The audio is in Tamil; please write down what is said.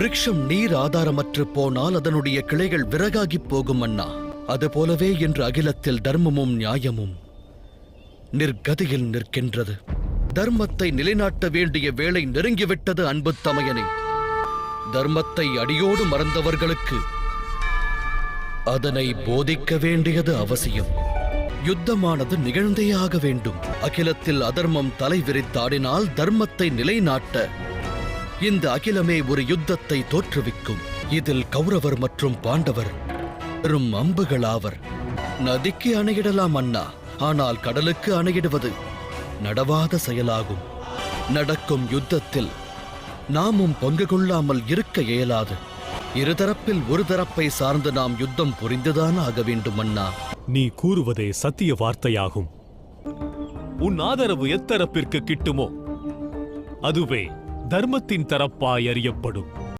விருட்சம் நீர் ஆதாரமற்று போனால் அதனுடைய கிளைகள் விறகாகிப் போகும் அண்ணா. அதுபோலவே இன்று அகிலத்தில் தர்மமும் நியாயமும் நிர்கதியில் நிற்கின்றது. தர்மத்தை நிலைநாட்ட வேண்டிய வேளை நெருங்கிவிட்டது அன்பு தமையனை. தர்மத்தை அடியோடு மறந்தவர்களுக்கு அதனை போதிக்க வேண்டியது அவசியம். யுத்தமானது நிகழ்ந்தே ஆக வேண்டும். அகிலத்தில் அதர்மம் தலை விரித்தாடினால் தர்மத்தை நிலைநாட்ட இந்த அகிலமே ஒரு யுத்தத்தை தோற்றுவிக்கும். இதில் கௌரவர் மற்றும் பாண்டவர் பெரும் அம்புகளாவர் நதிக்கு அணையிடலாம் அண்ணா ஆனால் கடலுக்கு அணையிடுவது நடவாத செயலாகும். நடக்கும் யுத்தத்தில் நாமும் பங்கு கொள்ளாமல் இருக்க இயலாது. இருதரப்பில் ஒரு தரப்பை சார்ந்து நாம் யுத்தம் புரிந்துதான் ஆக வேண்டும் அண்ணா. நீ கூறுவதே சத்திய வார்த்தையாகும். உன் ஆதரவு எத்தரப்பிற்கு கிட்டுமோ? அதுவே தர்மத்தின் தரப்பாய் அறியப்படும்.